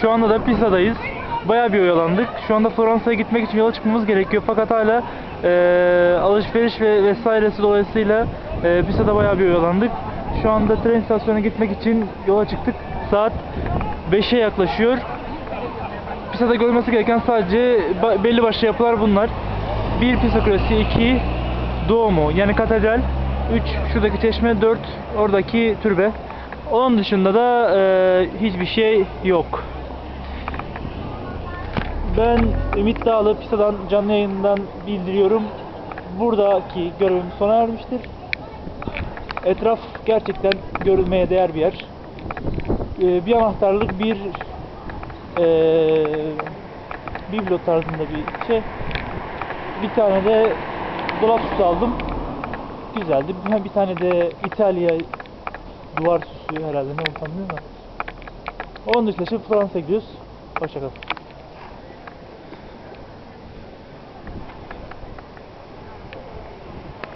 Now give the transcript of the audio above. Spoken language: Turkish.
Şu anda da Pisa'dayız. Bayağı bir oyalandık. Şu anda Fransa'ya gitmek için yola çıkmamız gerekiyor. Fakat hala e, alışveriş ve vesairesi dolayısıyla e, Pisa'da bayağı bir oyalandık. Şu anda tren istasyonuna gitmek için yola çıktık. Saat 5'e yaklaşıyor. Pisa'da görülmesi gereken sadece belli başlı yapılar bunlar. 1 Pisa Kulesi, 2 Duomo yani katedral, 3 şuradaki çeşme, 4 oradaki türbe. Onun dışında da e, hiçbir şey yok. Ben Ümit Dağlı Pisa'dan canlı yayından bildiriyorum. Buradaki görevim sona ermiştir. Etraf gerçekten görülmeye değer bir yer. E, bir anahtarlık, bir eee biblo tarzında bir şey. Bir tane de dolap süsü aldım. Güzeldi. Bir- tane de İtalya duvar süsü herhalde ne tam bilmiyorum ama. Onun dışında şimdi Fransa'ya gidiyoruz. Hoşçakalın.